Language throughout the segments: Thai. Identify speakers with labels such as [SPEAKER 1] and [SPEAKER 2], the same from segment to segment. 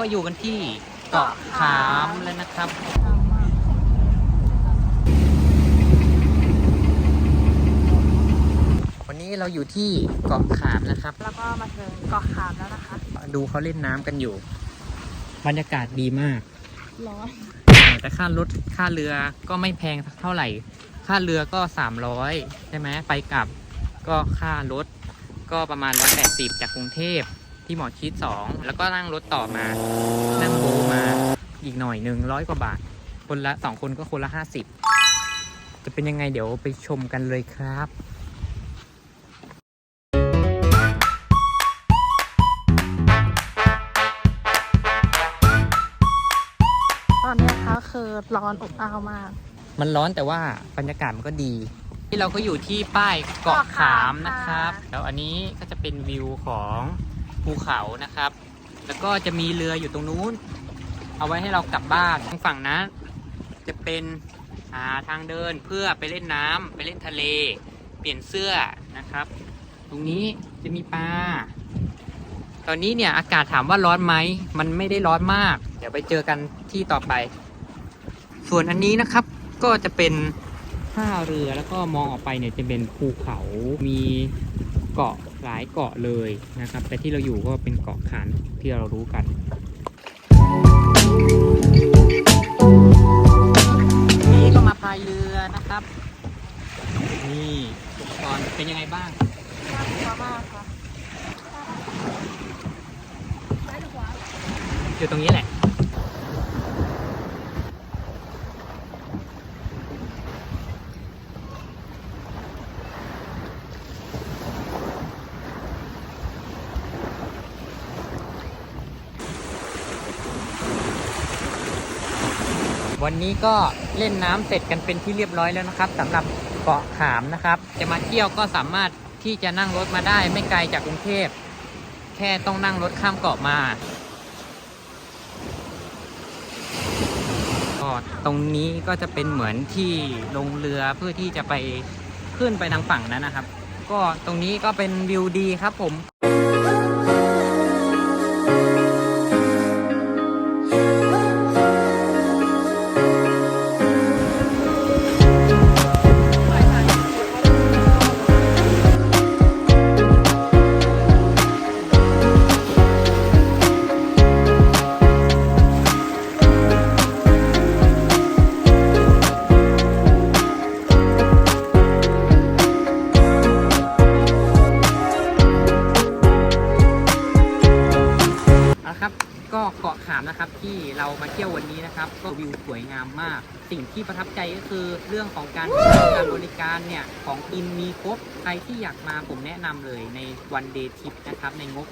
[SPEAKER 1] ก็อยู่กันที่เกาะขามแล้วนะครับ วันนี้เราอยู่ที่เกาะขามนะครับ
[SPEAKER 2] แล้วก็มาถึงเกาะขามแล้วนะคะ
[SPEAKER 1] ดูเขาเล่นน้ำกันอยู่ บรรยากาศดีมาก
[SPEAKER 2] ร้อน
[SPEAKER 1] แต่ค่ารถค่าเรือก็ไม่แพงเท่าไหร่ ค่าเรือก็ 300 ใช่ไหมไปกลับก็ค่ารถก็ประมาณ180จากกรุงเทพ ที่หมอชิด2 แล้วก็นั่งรถต่อมา นั่งโบมาอีกหน่อยหนึ่งร้อยกว่าบาท คนละ 2 คนก็คนละ 50 จะเป็นยังไงเดี๋ยวไปชมกันเลยครับ
[SPEAKER 2] ตอนนี้นะคะคือร้อนอบอ้าวมาก
[SPEAKER 1] มันร้อนแต่ว่าบรรยากาศมันก็ดี ที่เราก็อยู่ที่ป้ายเกาะขามนะครับ แล้วอันนี้ก็จะเป็นวิวของ ภูเขานะครับ แล้วก็จะมีเรืออยู่ตรงนู้น เอาไว้ให้เรากลับบ้านทางฝั่งนั้น จะเป็นาทางเดินเพื่อไปเล่นน้ำไปเล่นทะเล เปลี่ยนเสื้อนะครับ ตรงนี้จะมีปลาตอนนี้เนี่ยอากาศถามว่าร้อนไหม มันไม่ได้ร้อนมาก เดี๋ยวไปเจอกันที่ต่อไป ส่วนอันนี้นะครับก็จะเป็นท่าเรือแล้วก็มองออกไปเนี่ยจะเป็นภูเขา มีเกาะ หลายเกาะเลยนะครับ แต่ที่เราอยู่ก็เป็นเกาะขานที่เรารู้กันนี่ก็มาพายเรือนะครับ นี่อุปกรณ์เป็นยังไงบ้าง
[SPEAKER 2] น่ากลัวมากค่ะ
[SPEAKER 1] อยู่ตรงนี้แหละ วันนี้ก็เล่นน้ำเสร็จกันเป็นที่เรียบร้อยแล้วนะครับสำหรับเกาะขามนะครับ จะมาเที่ยวก็สามารถที่จะนั่งรถมาได้ไม่ไกลจากกรุงเทพ แค่ต้องนั่งรถข้ามเกาะมาก็ตรงนี้ก็จะเป็นเหมือนที่ลงเรือเพื่อที่จะไปขึ้นไปทางฝั่งนั้นนะครับ ก็ตรงนี้ก็เป็นวิวดีครับผม นะครับ ก็เกาะขามนะครับที่เรามาเที่ยววันนี้นะครับ ก็วิวสวยงามมาก สิ่งที่ประทับใจก็คือเรื่องของการการบริการเนี่ยของกินมีครบใครที่อยากมาผมแนะนำเลยในวันเดย์ทริปนะครับในงบ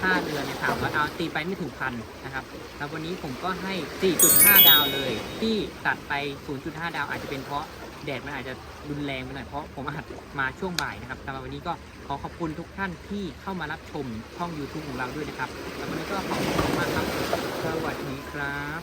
[SPEAKER 1] ค่าเรือนเนี่ยถามว่าเอาตีไปไม่ถึงพันนะครับ แล้ววันนี้ผมก็ให้ 4.5 ดาวเลย ที่ตัดไป 0.5 ดาวอาจจะเป็นเพราะ แดดมันอาจจะรุนแรงไปหน่อยเพราะผมอาจมาช่วงบ่ายนะครับสำหรับวันนี้ก็ขอขอบคุณทุกท่านที่เข้ามารับชมช่อง YouTube ของเราด้วยนะครับแล้วันนี้ก็ขอบคุณมากครับ สวัสดีครับ